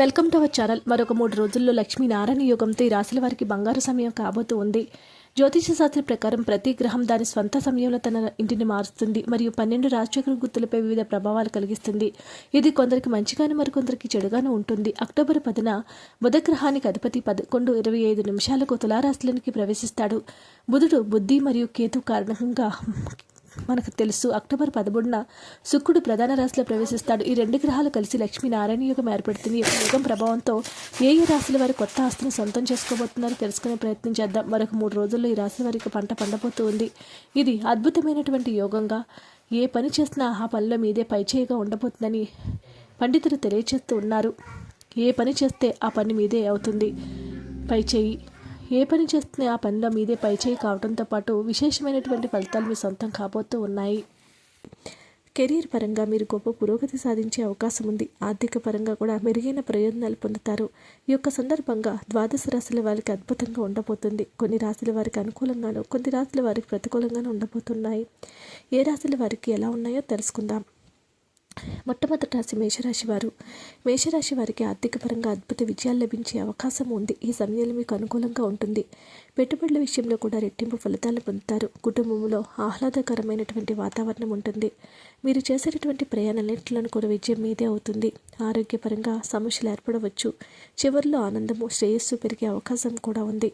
Welcome to our channel. మరొక మూడు రోజుల్లో లక్ష్మీనారాయణ యోగంతో ఈ రాశుల వారికి బంగారు సమయం కాబోతూ ఉంది. జ్యోతిష శాస్త్ర ప్రకారం ప్రతి గ్రహం దాని స్వంత సమయంలో తన ఇంటిని మారుస్తుంది. మరియు పన్నెండు రాజచక్ర గుర్తులపై వివిధ ప్రభావాలు కలిగిస్తుంది. ఇది కొందరికి మంచిగాను మరికొందరికి చెడుగాను ఉంటుంది. అక్టోబర్ పదిన బుధ గ్రహానికి అధిపతి పదకొండు ఇరవై ఐదు నిమిషాలకు తులారాశులకి ప్రవేశిస్తాడు. బుధుడు బుద్ధి మరియు కేతు కారణంగా మనకు తెలుసు. అక్టోబర్ పదమూడున శుక్రుడు ప్రధాన రాశిలో ప్రవేశిస్తాడు. ఈ రెండు గ్రహాలు కలిసి లక్ష్మీనారాయణ యోగం ఏర్పడుతుంది. ఈ యొక్క ప్రభావంతో ఏ ఏ రాశుల వారి కొత్త ఆస్తిని సొంతం చేసుకోబోతున్నారో తెలుసుకునే ప్రయత్నం చేద్దాం. మరొక మూడు రోజుల్లో ఈ రాశుల వారికి పంట పండబోతూ ఉంది. ఇది అద్భుతమైనటువంటి యోగంగా ఏ పని చేసినా ఆ పనిలో మీదే పైచేయిగా ఉండబోతుందని పండితులు తెలియచేస్తూ ఉన్నారు. ఏ పని చేస్తే ఆ పని మీదే అవుతుంది. పైచేయి ఏ పని చేస్తున్నా ఆ పనిలో మీదే పైచేయి కావడంతో పాటు విశేషమైనటువంటి ఫలితాలు మీ సొంతం కాబోతూ ఉన్నాయి. కెరీర్ పరంగా మీరు గొప్ప పురోగతి సాధించే అవకాశం ఉంది. ఆర్థిక పరంగా కూడా మెరుగైన ప్రయోజనాలు పొందుతారు. ఈ యొక్క సందర్భంగా ద్వాదశ రాశుల వారికి అద్భుతంగా ఉండబోతుంది. కొన్ని రాశుల వారికి అనుకూలంగాను కొన్ని రాశుల వారికి ప్రతికూలంగాను ఉండబోతున్నాయి. ఏ రాశుల వారికి ఎలా ఉన్నాయో తెలుసుకుందాం. మొట్టమొదటి రాశి మేషరాశి వారు. మేషరాశి వారికి ఆర్థికపరంగా అద్భుత విజయాలు లభించే అవకాశం ఉంది. ఈ సమయంలో మీకు అనుకూలంగా ఉంటుంది. పెట్టుబడుల విషయంలో కూడా రెట్టింపు ఫలితాలు పొందుతారు. కుటుంబంలో ఆహ్లాదకరమైనటువంటి వాతావరణం ఉంటుంది. మీరు చేసేటటువంటి ప్రయాణాలన్నింటిలో కూడా విజయం మీదే అవుతుంది. ఆరోగ్యపరంగా సమస్యలు ఏర్పడవచ్చు. చివరిలో ఆనందము శ్రేయస్సు పెరిగే అవకాశం కూడా ఉంది.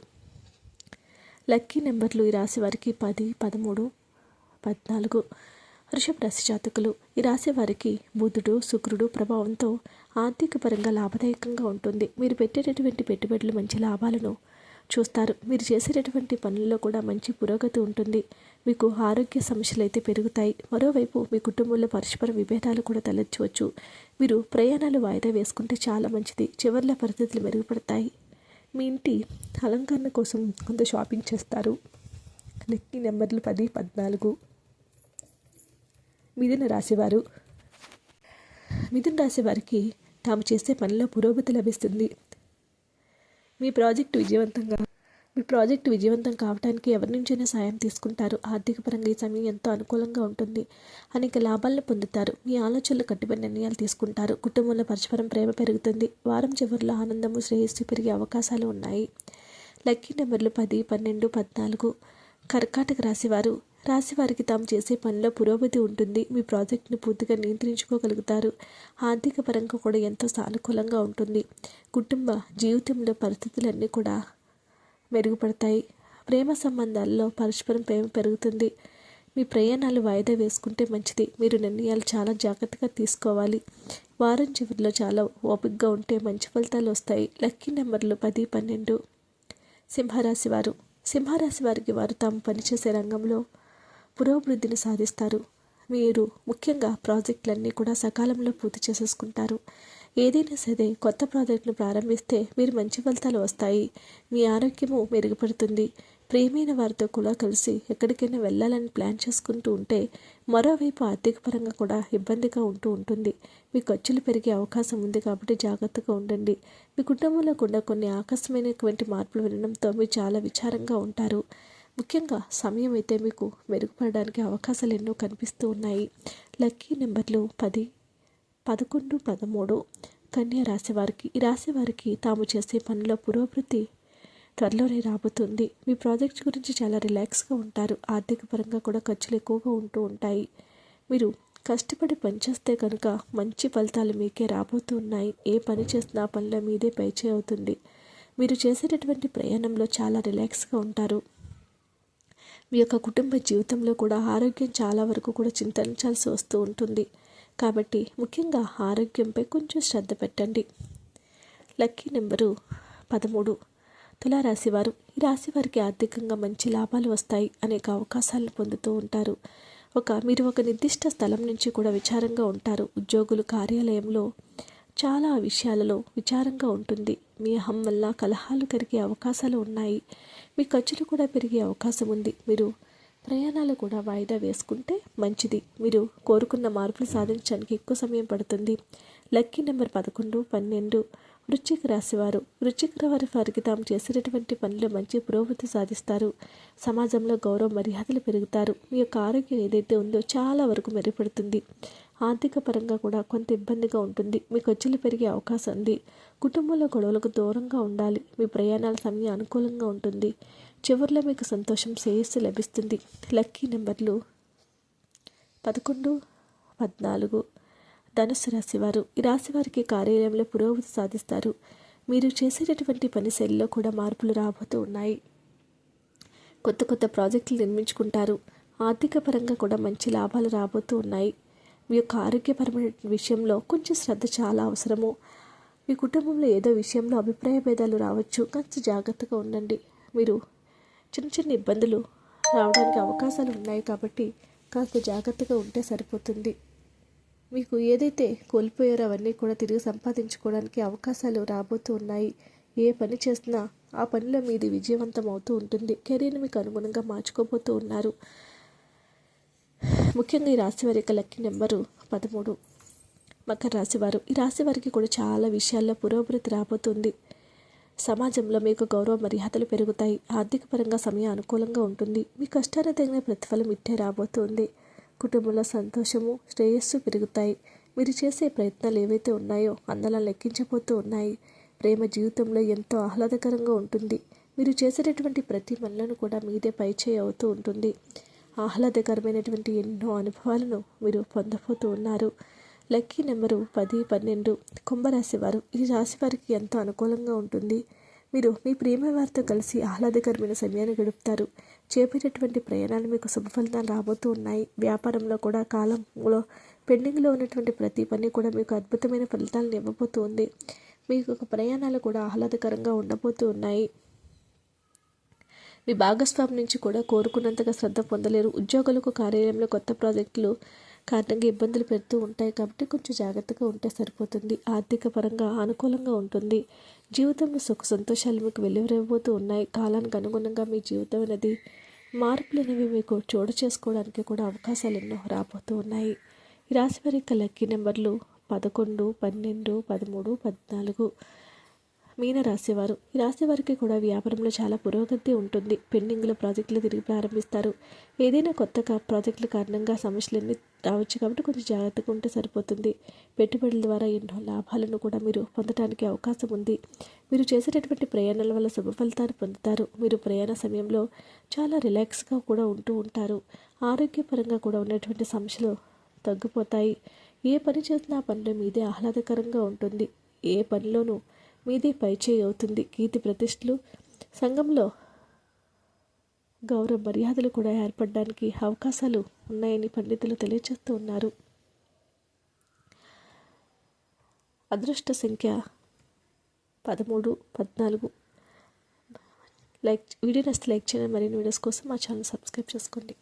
లక్కీ నెంబర్లు ఈ రాశి వారికి పది పదమూడు పద్నాలుగు. వృషభ రాశి జాతకులు. ఈ రాశి వారికి బుధుడు శుక్రుడు ప్రభావంతో ఆర్థిక పరంగా లాభదాయకంగా ఉంటుంది. మీరు పెట్టేటటువంటి పెట్టుబడులు మంచి లాభాలను చూస్తారు. మీరు చేసేటటువంటి పనుల్లో కూడా మంచి పురోగతి ఉంటుంది. మీకు ఆరోగ్య సమస్యలు అయితే పెరుగుతాయి. మరోవైపు మీ కుటుంబంలో పరస్పర విభేదాలు కూడా తలెచ్చవచ్చు మీరు ప్రయాణాలు వాయిదా వేసుకుంటే చాలా మంచిది. చివరిలో పరిస్థితులు మెరుగుపడతాయి. మీ ఇంటి అలంకరణ కోసం కొంత షాపింగ్ చేస్తారు. లెక్కి నెంబర్లు పది పద్నాలుగు. మిథున రాశివారు. మిథున రాశివారికి తాము చేసే పనిలో పురోగతి లభిస్తుంది. మీ ప్రాజెక్టు విజయవంతంగా మీ ప్రాజెక్టు విజయవంతం కావడానికి ఎవరి నుంచైనా సాయం తీసుకుంటారు. ఆర్థికపరంగా ఈ సమయం ఎంతో అనుకూలంగా ఉంటుంది. అనేక లాభాలను పొందుతారు. మీ ఆలోచనలు కట్టుబడి నిర్ణయాలు తీసుకుంటారు. కుటుంబంలో పరస్పరం ప్రేమ పెరుగుతుంది. వారం చివరిలో ఆనందము శ్రేయస్సు పెరిగే అవకాశాలు ఉన్నాయి. లక్కీ నెంబర్లు పది పన్నెండు పద్నాలుగు. కర్కాటక రాశివారు రాశి వారికి తాము చేసే పనిలో పురోగతి ఉంటుంది. మీ ప్రాజెక్టును పూర్తిగా నియంత్రించుకోగలుగుతారు. ఆర్థిక పరంగా కూడా ఎంతో సానుకూలంగా ఉంటుంది. కుటుంబ జీవితంలో పరిస్థితులన్నీ కూడా మెరుగుపడతాయి. ప్రేమ సంబంధాల్లో పరస్పరం ప్రేమ పెరుగుతుంది. మీ ప్రయాణాలు వాయిదా వేసుకుంటే మంచిది. మీరు నిర్ణయాలు చాలా జాగ్రత్తగా తీసుకోవాలి. వారం చివరిలో చాలా ఓపికగా ఉంటే మంచి ఫలితాలు వస్తాయి. లక్కీ నెంబర్లు పది పన్నెండు. సింహరాశి వారు. సింహరాశి వారికి వారు తాము పనిచేసే రంగంలో పురోభివృద్ధిని సాధిస్తారు. మీరు ముఖ్యంగా ప్రాజెక్టులన్నీ కూడా సకాలంలో పూర్తి చేసేసుకుంటారు. ఏదైనా సరే కొత్త ప్రాజెక్టును ప్రారంభిస్తే మీరు మంచి ఫలితాలు వస్తాయి. మీ ఆరోగ్యము మెరుగుపడుతుంది. ప్రియమైన వారితో కూడా కలిసి ఎక్కడికైనా వెళ్ళాలని ప్లాన్ చేసుకుంటూ ఉంటే మరోవైపు ఆర్థికపరంగా కూడా ఇబ్బందిగా ఉంటూ ఉంటుంది. మీ ఖర్చులు పెరిగే అవకాశం ఉంది కాబట్టి జాగ్రత్తగా ఉండండి. మీ కుటుంబంలో కూడా కొన్ని ఆకస్మైనటువంటి మార్పులు వినడంతో మీరు చాలా విచారంగా ఉంటారు. ముఖ్యంగా సమయం అయితే మీకు మెరుగుపడడానికి అవకాశాలు ఎన్నో కనిపిస్తూ ఉన్నాయి. లక్కీ నెంబర్లు పది పదకొండు పదమూడు. కన్యా రాశివారికి ఈ రాశివారికి తాము చేసే పనిలో పురోభివృద్ధి త్వరలోనే రాబోతుంది. మీ ప్రాజెక్ట్ గురించి చాలా రిలాక్స్గా ఉంటారు. ఆర్థిక పరంగా కూడా ఖర్చులు ఎక్కువగా ఉంటూ ఉంటాయి. మీరు కష్టపడి పనిచేస్తే కనుక మంచి ఫలితాలు మీకే రాబోతూ ఉన్నాయి ఏ పని చేసినా పనిలో మీదే పైచే అవుతుంది. మీరు చేసేటటువంటి ప్రయాణంలో చాలా రిలాక్స్గా ఉంటారు. మీ యొక్క కుటుంబ జీవితంలో కూడా ఆరోగ్యం చాలా వరకు కూడా చింతించాల్సి వస్తూ ఉంటుంది. కాబట్టి ముఖ్యంగా ఆరోగ్యంపై కొంచెం శ్రద్ధ పెట్టండి. లక్కీ నెంబరు పదమూడు. తులారాశి వారు ఈ రాశి వారికి ఆర్థికంగా మంచి లాభాలు వస్తాయి అనేక అవకాశాలను పొందుతూ ఉంటారు. ఒక మీరు ఒక నిర్దిష్ట స్థలం నుంచి కూడా విచారంగా ఉంటారు. ఉద్యోగులు కార్యాలయంలో చాలా విషయాలలో విచారంగా ఉంటుంది. మీ అహం వల్ల కలహాలు కరిగే అవకాశాలు ఉన్నాయి. మీ ఖర్చులు కూడా పెరిగే అవకాశం ఉంది. మీరు ప్రయాణాలు కూడా వాయిదా వేసుకుంటే మంచిది. మీరు కోరుకున్న మార్పులు సాధించడానికి ఎక్కువ సమయం పడుతుంది. లక్కీ నెంబర్ పదకొండు పన్నెండు వృశ్చిక రాశివారు. వృశ్చిక వారి వారికి తాము చేసినటువంటి పనులు మంచి పురోగతి సాధిస్తారు. సమాజంలో గౌరవ మర్యాదలు పెరుగుతారు. మీ యొక్క ఆరోగ్యం ఏదైతే ఉందో చాలా వరకు మెరుగుపడుతుంది. ఆర్థిక పరంగా కూడా కొంత ఇబ్బందిగా ఉంటుంది. మీ ఖర్చులు పెరిగే అవకాశం ఉంది. కుటుంబంలో గొడవలకు దూరంగా ఉండాలి. మీ ప్రయాణాల సమయం అనుకూలంగా ఉంటుంది. చివరిలో మీకు సంతోషం శ్రేయస్సు లభిస్తుంది. లక్కీ నెంబర్లు పదకొండు పద్నాలుగు. ధనుసు రాశి వారు ఈ రాశి వారికి కార్యాలయంలో పురోగతి సాధిస్తారు. మీరు చేసేటటువంటి పని శైలిలో కూడా మార్పులు రాబోతూ ఉన్నాయి. కొత్త కొత్త ప్రాజెక్టులు నిర్మించుకుంటారు. ఆర్థిక పరంగా కూడా మంచి లాభాలు రాబోతూ ఉన్నాయి. మీ యొక్క ఆరోగ్యపరమైన విషయంలో కొంచెం శ్రద్ధ చాలా అవసరము. మీ కుటుంబంలో ఏదో విషయంలో అభిప్రాయ భేదాలు రావచ్చు. కాస్త జాగ్రత్తగా ఉండండి. మీరు చిన్న చిన్న ఇబ్బందులు రావడానికి అవకాశాలు ఉన్నాయి కాబట్టి కాస్త జాగ్రత్తగా ఉంటే సరిపోతుంది. మీకు ఏదైతే కోల్పోయారో అవన్నీ కూడా తిరిగి సంపాదించుకోవడానికి అవకాశాలు రాబోతూ ఉన్నాయి. ఏ పని చేసినా ఆ పనిలో మీది విజయవంతం అవుతూ ఉంటుంది. కెరీర్ని మీకు అనుగుణంగా మార్చుకోబోతూ ఉన్నారు. ముఖ్యంగా ఈ రాశి వారి యొక్క లక్కీ నెంబరు పదమూడు. మకర రాశి వారు ఈ రాశి వారికి కూడా చాలా విషయాల్లో పురోభివృద్ధి రాబోతుంది. సమాజంలో మీకు గౌరవ మర్యాదలు పెరుగుతాయి. ఆర్థిక పరంగా సమయం అనుకూలంగా ఉంటుంది. మీ కష్టాన్ని తగిన ప్రతిఫలం ఇట్టే రాబోతుంది. కుటుంబంలో సంతోషము శ్రేయస్సు పెరుగుతాయి. మీరు చేసే ప్రయత్నాలు ఏవైతే ఉన్నాయో అందలా లెక్కించబోతూ ఉన్నాయి. ప్రేమ జీవితంలో ఎంతో ఆహ్లాదకరంగా ఉంటుంది. మీరు చేసేటటువంటి ప్రతి పనులను కూడా మీదే పైచేయి అవుతూ ఉంటుంది. ఆహ్లాదకరమైనటువంటి ఎన్నో అనుభవాలను మీరు పొందబోతూ ఉన్నారు. లక్కీ నెంబరు పది పన్నెండు కుంభరాశి వారు ఈ రాశి వారికి ఎంతో అనుకూలంగా ఉంటుంది. మీరు మీ ప్రేమ వారితో కలిసి ఆహ్లాదకరమైన సమయాన్ని గడుపుతారు. చేపేటటువంటి ప్రయాణాలు మీకు శుభ ఫలితాలు రాబోతూ ఉన్నాయి. వ్యాపారంలో కూడా కాలంలో పెండింగ్లో ఉన్నటువంటి ప్రతి పని కూడా మీకు అద్భుతమైన ఫలితాలను ఇవ్వబోతూ ఉంది. మీకు ఒక ప్రయాణాలు కూడా ఆహ్లాదకరంగా ఉండబోతూ ఉన్నాయి. మీ భాగస్వామి నుంచి కూడా కోరుకున్నంతగా శ్రద్ధ పొందలేరు. ఉద్యోగులకు కార్యాలయంలో కొత్త ప్రాజెక్టులు కారణంగా ఇబ్బందులు పెడుతూ ఉంటాయి కాబట్టి కొంచెం జాగ్రత్తగా ఉంటే సరిపోతుంది. ఆర్థిక పరంగా అనుకూలంగా ఉంటుంది. జీవితంలో సుఖ సంతోషాలు మీకు వెలువరబోతూ ఉన్నాయి. కాలానికి అనుగుణంగా మీ జీవితం అనేది మార్పులు అనేవి మీకు చోటు చేసుకోవడానికి కూడా అవకాశాలు ఎన్నో రాబోతూ ఉన్నాయి. ఈ రాశి వారి యొక్క లక్కీ నెంబర్లు పదకొండు పన్నెండు పదమూడు పద్నాలుగు. మీన రాసేవారు ఈ రాసేవారికి కూడా వ్యాపారంలో చాలా పురోగతి ఉంటుంది. పెండింగ్లో ప్రాజెక్టులు తిరిగి ప్రారంభిస్తారు. ఏదైనా కొత్త ప్రాజెక్టుల కారణంగా సమస్యలన్నీ రావచ్చు కాబట్టి కొంచెం జాగ్రత్తగా ఉంటే సరిపోతుంది. పెట్టుబడుల ద్వారా ఎన్నో లాభాలను కూడా మీరు పొందడానికి అవకాశం ఉంది. మీరు చేసేటటువంటి ప్రయాణాల వల్ల శుభ ఫలితాలు పొందుతారు. మీరు ప్రయాణ సమయంలో చాలా రిలాక్స్గా కూడా ఉంటూ ఉంటారు. ఆరోగ్యపరంగా కూడా ఉన్నటువంటి సమస్యలు తగ్గిపోతాయి. ఏ పని చేసినా ఆ పనిలో మీదే ఆహ్లాదకరంగా ఉంటుంది. ఏ పనిలోనూ మీదే పైచేయి అవుతుంది. కీర్తి ప్రతిష్టలు. సంఘంలో గౌరవ మర్యాదలు కూడా ఏర్పడడానికి అవకాశాలు ఉన్నాయని పండితులు తెలియజేస్తూ ఉన్నారు. అదృష్ట సంఖ్య పదమూడు పద్నాలుగు. లైక్ వీడియో నస్తే లైక్ చేయండి. మరిన్ని వీడియోస్ కోసం మా ఛానల్ సబ్స్క్రైబ్ చేసుకోండి.